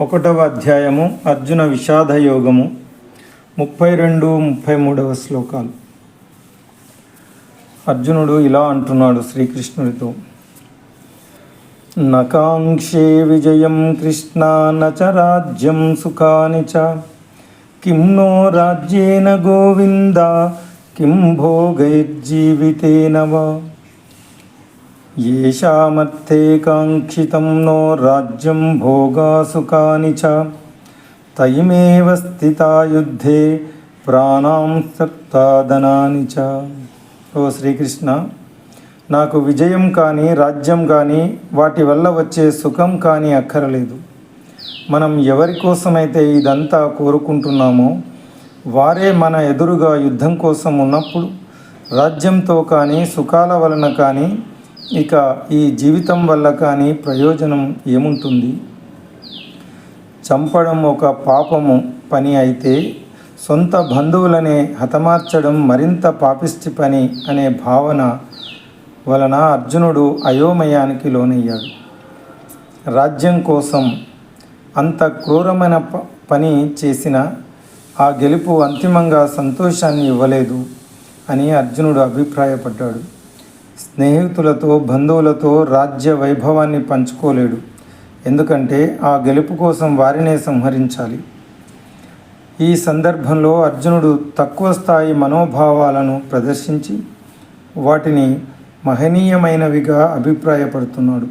ఒకటవ అధ్యాయము అర్జున విషాద యోగము ముప్పై రెండు ముప్పై మూడవ శ్లోకాలు. అర్జునుడు ఇలా అంటున్నాడు శ్రీకృష్ణుడితో నకాంక్షే విజయం కృష్ణ నచ రాజ్యం సుఖాని చ. కిం నో రాజ్యేన గోవింద కిం భోగైర్జీవితేన వా येषामर्थे काङ्क्षितं नो राज्यं भोगासुखानि च तैमेव स्थिता యుద్ధే ప్రాణాం సక్తాదనాని చ ఓ శ్రీకృష్ణ నాకు విజయం కానీ రాజ్యం కానీ వాటి వల్ల వచ్చే సుఖం కానీ అక్కరలేదు మనం ఎవరి కోసమైతే ఇదంతా కోరుకుంటున్నామో వారే మన ఎదురుగా యుద్ధం కోసం ఉన్నప్పుడు రాజ్యంతో కానీ సుఖాల వలన కానీ ఇక ఈ జీవితం వల్ల కానీ ప్రయోజనం ఏముంటుంది? చంపడం ఒక పాపము పని అయితే సొంత బంధువులనే హతమార్చడం మరింత పాపిష్టి పని అనే భావన వలన అర్జునుడు అయోమయానికి లోనయ్యాడు. రాజ్యం కోసం అంత క్రూరమైన ప- పని చేసిన ఆ గెలుపు అంతిమంగా సంతోషాన్ని ఇవ్వలేదు అని అర్జునుడు అభిప్రాయపడ్డాడు. స్నేహితులతో బంధువులతో రాజ్య వైభవాన్ని పంచుకోలేడు. ఎందుకంటే ఆ గెలుపు కోసం వారినే సంహరించాలి. ఈ సందర్భంలో అర్జునుడు తక్కువ స్థాయి మనోభావాలను ప్రదర్శించి వాటిని మహనీయమైనవిగా అభిప్రాయపడుతున్నాడు.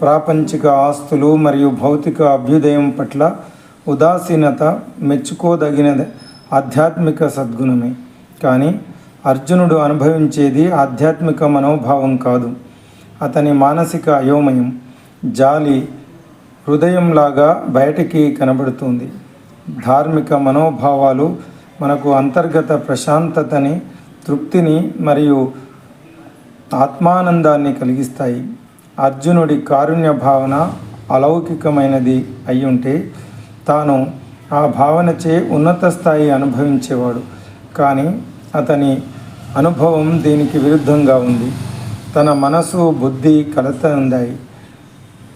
ప్రాపంచిక ఆస్తులు మరియు భౌతిక అభ్యుదయం పట్ల ఉదాసీనత మెచ్చుకోదగినది ఆధ్యాత్మిక సద్గుణమే. కానీ అర్జునుడు అనుభవించేది ఆధ్యాత్మిక మనోభావం కాదు. అతని మానసిక అయోమయం జాలి హృదయంలాగా బయటికి కనబడుతుంది. ధార్మిక మనోభావాలు మనకు అంతర్గత ప్రశాంతతని తృప్తిని మరియు ఆత్మానందాన్ని కలిగిస్తాయి. అర్జునుడి కారుణ్య భావన అలౌకికమైనది అయ్యుంటే తాను ఆ భావనచే ఉన్నత స్థాయి అనుభవించేవాడు. కానీ అతని అనుభవం దీనికి విరుద్ధంగా ఉంది. తన మనసు బుద్ధి కలత ఉందాయి.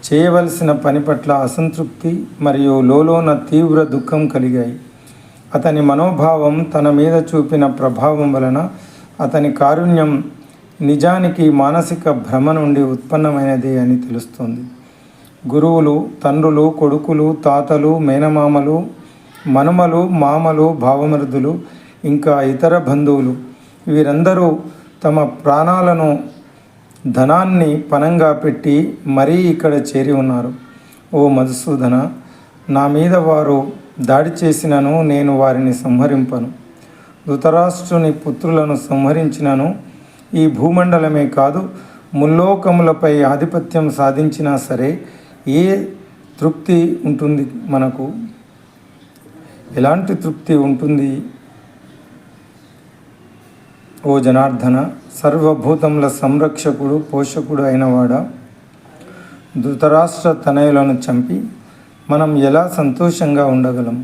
చేయవలసిన పని పట్ల అసంతృప్తి మరియు లోలోన తీవ్ర దుఃఖం కలిగాయి. అతని మనోభావం తన మీద చూపిన ప్రభావం వలన అతని కారుణ్యం నిజానికి మానసిక భ్రమ నుండి ఉత్పన్నమైనది అని తెలుస్తుంది. గురువులు తండ్రులు కొడుకులు తాతలు మేనమామలు మనుమలు మామలు భావమరుదులు ఇంకా ఇతర బంధువులు. వీరందరూ తమ ప్రాణాలను ధనాన్ని పనంగా పెట్టి మరీ ఇక్కడ చేరి ఉన్నారు. ఓ మధుసూదన నా మీద వారు దాడి చేసినను నేను వారిని సంహరింపను. ధృతరాష్ట్రుని పుత్రులను సంహరించినను ఈ భూమండలమే కాదు ముల్లోకములపై ఆధిపత్యం సాధించినా సరే ఏ తృప్తి ఉంటుంది మనకు? ఎలాంటి తృప్తి ఉంటుంది? ఓ జనార్దన సర్వభూతముల సంరక్షకుడు పోషకుడు అయినవాడా ధృతరాష్ట్ర తనయులను చంపి మనం ఎలా సంతోషంగా ఉండగలం?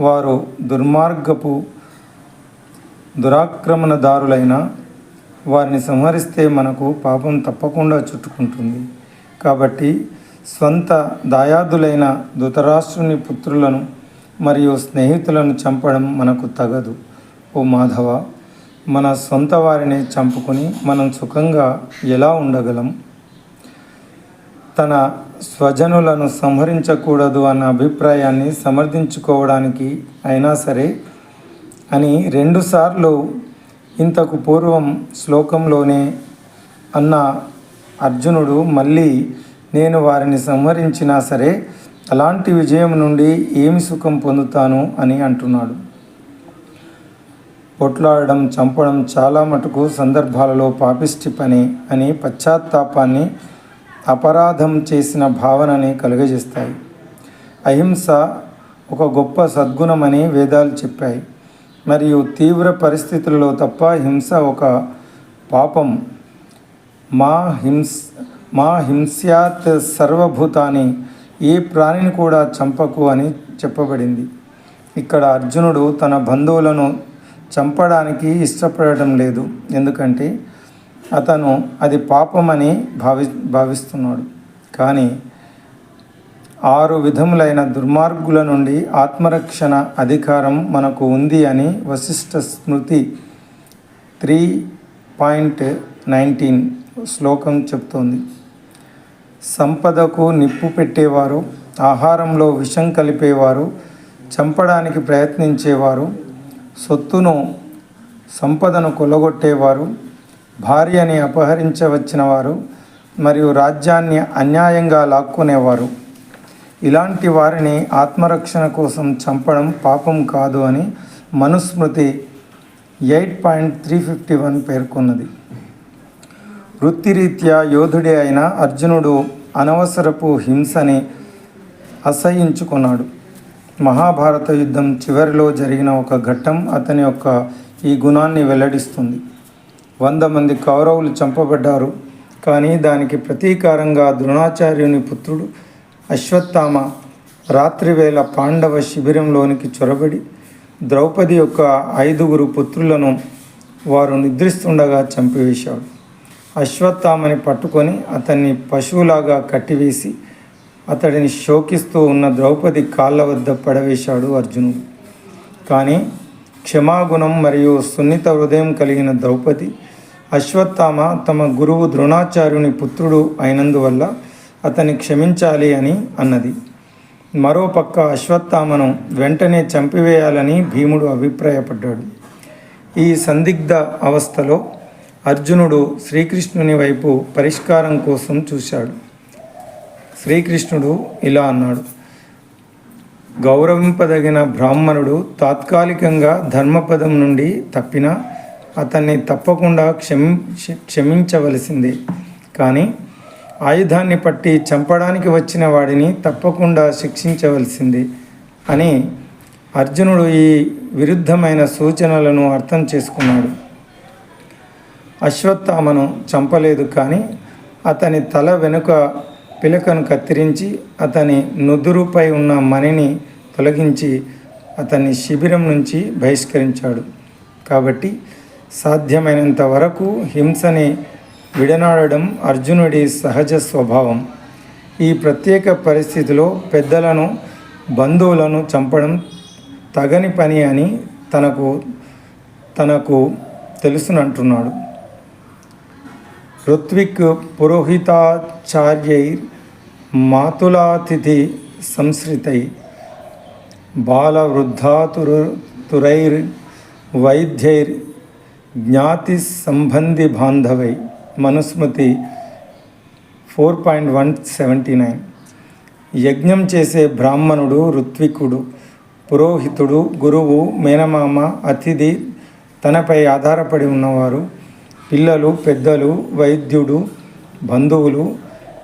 వారు దుర్మార్గపు దురాక్రమణదారులైన వారిని సంహరిస్తే మనకు పాపం తప్పకుండా చుట్టుకుంటుంది. కాబట్టి స్వంత దాయాదులైన ధృతరాష్ట్రుని పుత్రులను మరియు స్నేహితులను చంపడం మనకు తగదు. ఓ మాధవ మన సొంత వారిని చంపుకొని మనం సుఖంగా ఎలా ఉండగలం? తన స్వజనులను సంహరించకూడదు అన్న అభిప్రాయాన్ని సమర్థించుకోవడానికి అయినా సరే అని రెండుసార్లు ఇంతకు పూర్వం శ్లోకంలోనే అన్న అర్జునుడు మళ్ళీ నేను వారిని సంహరించినా సరే అలాంటి విజయం నుండి ఏమి సుఖం పొందుతాను అని అంటున్నాడు. పొట్లాడడం చంపడం చాలా మటుకు సందర్భాలలో పాపిష్టి పని అని పశ్చాత్తాపాన్ని అపరాధం చేసిన భావనని కలుగజేస్తాయి. అహింస ఒక గొప్ప సద్గుణమని వేదాలు చెప్పాయి. మరియు తీవ్ర పరిస్థితులలో తప్ప హింస ఒక పాపం. మా హింస్ మా హింస్యాత్ సర్వభూతాన్ని ఏ ప్రాణిని కూడా చంపకు అని చెప్పబడింది. ఇక్కడ అర్జునుడు తన బంధువులను చంపడానికి ఇష్టపడటం లేదు. ఎందుకంటే అతను అది పాపమని భావి భావిస్తున్నాడు. కానీ ఆరు విధములైన దుర్మార్గుల నుండి ఆత్మరక్షణ అధికారం మనకు ఉంది అని Vasishtha Smriti three point nineteen శ్లోకం చెప్తోంది. సంపదకు నిప్పు పెట్టేవారు ఆహారంలో విషం కలిపేవారు చంపడానికి ప్రయత్నించేవారు సొత్తును సంపదను కొల్లగొట్టేవారు భార్యని అపహరించవచ్చిన వారు మరియు రాజ్యాన్ని అన్యాయంగా లాక్కునేవారు. ఇలాంటి వారిని ఆత్మరక్షణ కోసం చంపడం పాపం కాదు అని Manusmriti eight point three fifty one పేర్కొన్నది. వృత్తిరీత్యా యోధుడే అయిన అర్జునుడు అనవసరపు హింసని అసహించుకున్నాడు. మహాభారత యుద్ధం చివరిలో జరిగిన ఒక ఘట్టం అతని యొక్క ఈ గుణాన్ని వెల్లడిస్తుంది. వంద మంది కౌరవులు చంపబడ్డారు. కానీ దానికి ప్రతీకారంగా ద్రోణాచార్యుని పుత్రుడు అశ్వత్థామ రాత్రివేళ పాండవ శిబిరంలోనికి చొరబడి ద్రౌపది యొక్క ఐదుగురు పుత్రులను వారు నిద్రిస్తుండగా చంపివేశాడు. అశ్వత్థామని పట్టుకొని అతన్ని పశువులాగా కట్టివేసి అతడిని శోకిస్తూ ఉన్న ద్రౌపది కాళ్ళ వద్ద పడవేశాడు అర్జునుడు కానీ క్షమాగుణం మరియు సున్నిత హృదయం కలిగిన ద్రౌపది అశ్వత్థామ తమ గురువు ద్రోణాచార్యుని పుత్రుడు అయినందువల్ల అతన్ని క్షమించాలి అని అన్నది. మరోపక్క అశ్వత్థామను వెంటనే చంపివేయాలని భీముడు అభిప్రాయపడ్డాడు. ఈ సందిగ్ధ అవస్థలో అర్జునుడు శ్రీకృష్ణుని వైపు పరిష్కారం కోసం చూశాడు. శ్రీకృష్ణుడు ఇలా అన్నాడు. గౌరవింపదగిన బ్రాహ్మణుడు తాత్కాలికంగా ధర్మపదం నుండి తప్పినా అతన్ని తప్పకుండా క్షమి క్షమించవలసిందే. కానీ ఆయుధాన్ని పట్టి చంపడానికి వచ్చిన వాడిని తప్పకుండా శిక్షించవలసిందే అని అర్జునుడు ఈ విరుద్ధమైన సూచనలను అర్థం చేసుకున్నాడు. అశ్వత్థామను చంపలేదు కానీ అతని తల వెనుక పిలకను కత్తిరించి అతని నుదురుపై ఉన్న మణిని తొలగించి అతన్ని శిబిరం నుంచి బహిష్కరించాడు. కాబట్టి సాధ్యమైనంత వరకు హింసని విడనాడడం అర్జునుడి సహజ స్వభావం. ఈ ప్రత్యేక పరిస్థితిలో పెద్దలను బంధువులను చంపడం తగని పని అని తనకు తనకు తెలుసునంటున్నాడు. ఋత్విక్ పురోహితాచార్యై మాతులాతిథి సంశ్రితై బాలవృద్ధాతురు తురైర్ వైద్యైర్ జ్ఞాతి సంబంధి బాంధవై Manusmriti four point one seventy nine. యజ్ఞం చేసే బ్రాహ్మణుడు ఋత్వికుడు పురోహితుడు గురువు మేనమామ అతిథి తనపై ఆధారపడి ఉన్నవారు పిల్లలు పెద్దలు వైద్యుడు బంధువులు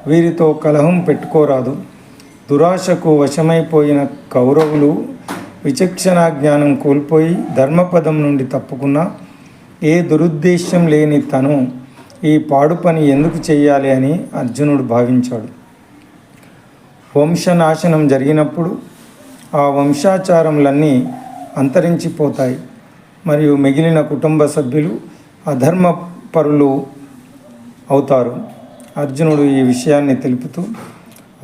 వీరితో కలహం పెట్టుకోరాదు. దురాశకు వశమైపోయిన కౌరవులు విచక్షణ జ్ఞానం కోల్పోయి ధర్మపదం నుండి తప్పుకున్న ఏ దురుద్దేశ్యం లేని తను ఈ పాడు పని ఎందుకు చేయాలి అని అర్జునుడు భావించాడు. వంశనాశనం జరిగినప్పుడు ఆ వంశాచారములన్నీ అంతరించిపోతాయి. మరియు మిగిలిన కుటుంబ సభ్యులు అధర్మ పరులు అవుతారు. అర్జునుడు ఈ విషయాన్ని తెలుపుతూ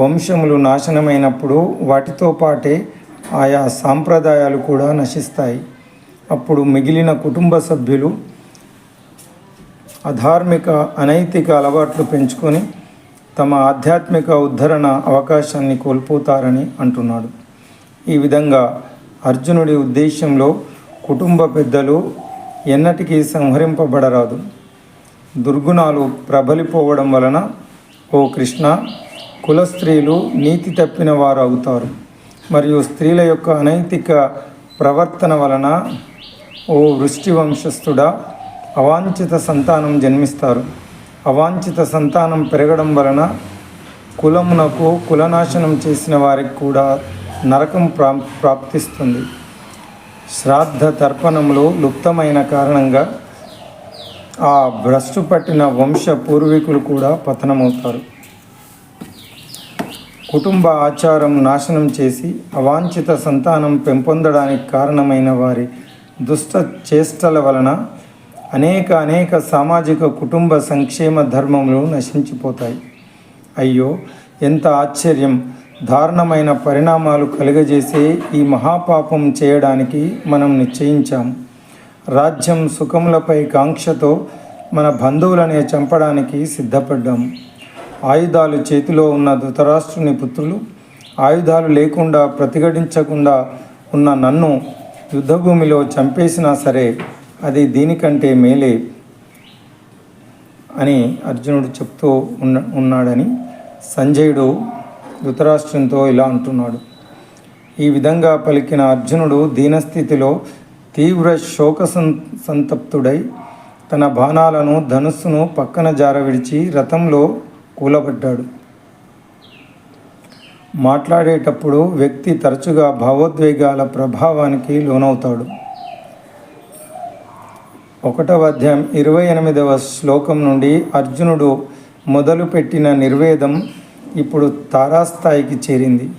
వంశములు నాశనమైనప్పుడు వాటితో పాటే ఆయా సాంప్రదాయాలు కూడా నశిస్తాయి. అప్పుడు మిగిలిన కుటుంబ సభ్యులు అధార్మిక అనైతిక అలవాట్లు పెంచుకొని తమ ఆధ్యాత్మిక ఉద్ధరణ అవకాశాన్ని కోల్పోతారని అంటున్నాడు. ఈ విధంగా అర్జునుడి ఉద్దేశంలో కుటుంబ పెద్దలు ఎన్నటికీ సంహరింపబడరాదు. దుర్గుణాలు ప్రబలిపోవడం వలన ఓ కృష్ణ కుల స్త్రీలు నీతి తప్పిన వారు అవుతారు. మరియు స్త్రీల యొక్క అనైతిక ప్రవర్తన వలన ఓ వృష్టి వంశస్థుడా అవాంఛిత సంతానం జన్మిస్తారు. అవాంఛిత సంతానం పెరగడం వలన కులమునకు కులనాశనం చేసిన వారికి కూడా నరకం ప్రా ప్రాప్తిస్తుంది. శ్రాద్ధ తర్పణములు లుప్తమైన కారణంగా ఆ భ్రష్టు పట్టిన వంశ పూర్వీకులు కూడా పతనమవుతారు. కుటుంబ ఆచారం నాశనం చేసి అవాంఛిత సంతానం పెంపొందడానికి కారణమైన వారి దుష్ట చేష్టల వలన అనేక అనేక సామాజిక కుటుంబ సంక్షేమ ధర్మములు నశించిపోతాయి. అయ్యో ఎంత ఆశ్చర్యం! దారుణమైన పరిణామాలు కలుగజేసే ఈ మహాపాపం చేయడానికి మనం నిశ్చయించాము రాజ్యం సుఖములపై కాంక్షతో మన బంధువులనే చంపడానికి సిద్ధపడ్డాము ఆయుధాలు చేతిలో ఉన్న ధృతరాష్ట్రుని పుత్రులు ఆయుధాలు లేకుండా ప్రతిఘటించకుండా ఉన్న నన్ను యుద్ధభూమిలో చంపేసినా సరే అది దీనికంటే మేలే అని అర్జునుడు చెప్తూ ఉన్న ఉన్నాడని సంజయుడు ధృతరాష్ట్రంతో ఇలా అంటున్నాడు. ఈ విధంగా పలికిన అర్జునుడు దీనస్థితిలో తీవ్ర శోక సం సంతప్తుడై తన బాణాలను ధనుస్సును పక్కన జారవిడిచి రథంలో కూలబడ్డాడు. మాట్లాడేటప్పుడు వ్యక్తి తరచుగా భావోద్వేగాల ప్రభావానికి లోనవుతాడు. ఒకటవ అధ్యాయం ఇరవై ఎనిమిదవ శ్లోకం నుండి అర్జునుడు మొదలుపెట్టిన నిర్వేదం ఇప్పుడు తారాస్థాయికి చేరింది.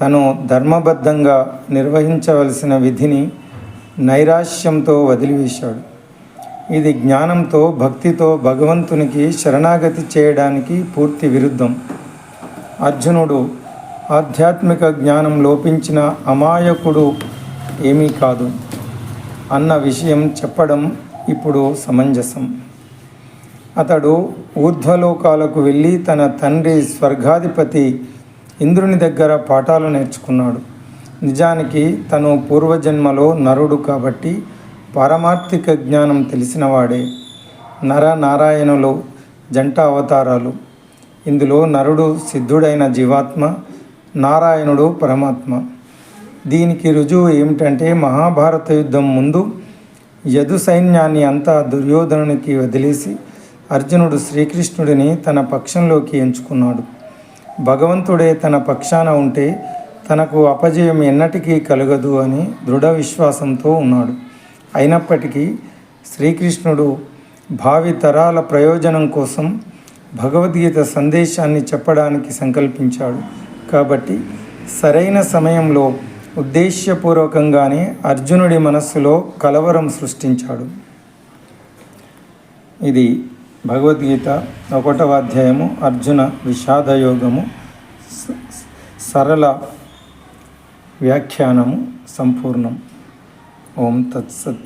తను ధర్మబద్ధంగా నిర్వహించవలసిన విధిని నైరాశ్యంతో వదిలివేశాడు. ఇది జ్ఞానంతో భక్తితో భగవంతునికి శరణాగతి చేయడానికి పూర్తి విరుద్ధం. అర్జునుడు ఆధ్యాత్మిక జ్ఞానం లోపించిన అమాయకుడు ఏమీ కాదు అన్న విషయం చెప్పడం ఇప్పుడు సమంజసం. అతడు ఊర్ధ్వలోకాలకు వెళ్ళి తన తండ్రి స్వర్గాధిపతి ఇంద్రుని దగ్గర పాఠాలు నేర్చుకున్నాడు. నిజానికి తను పూర్వజన్మలో నరుడు కాబట్టి పారమార్థిక జ్ఞానం తెలిసినవాడే. నర నారాయణులు జంట అవతారాలు ఇందులో నరుడు సిద్ధుడైన జీవాత్మ నారాయణుడు పరమాత్మ. దీనికి రుజువు ఏమిటంటే మహాభారత యుద్ధం ముందు యదు సైన్యాన్ని అంతా దుర్యోధనునికి వదిలేసి అర్జునుడు శ్రీకృష్ణుడిని తన పక్షంలోకి ఎంచుకున్నాడు. భగవంతుడే తన పక్షాన ఉంటే తనకు అపజయం ఎన్నటికీ కలగదు అని దృఢ విశ్వాసంతో ఉన్నాడు. అయినప్పటికీ శ్రీకృష్ణుడు భావి తరాల ప్రయోజనం కోసం భగవద్గీత సందేశాన్ని చెప్పడానికి సంకల్పించాడు. కాబట్టి సరైన సమయంలో ఉద్దేశ్యపూర్వకంగానే అర్జునుడి మనస్సులో కలవరం సృష్టించాడు. ఇది భగవద్గీత ఒకటవ అధ్యాయము అర్జున విషాదయోగము సరళ వ్యాఖ్యానము సంపూర్ణం. ఓం తత్సత్.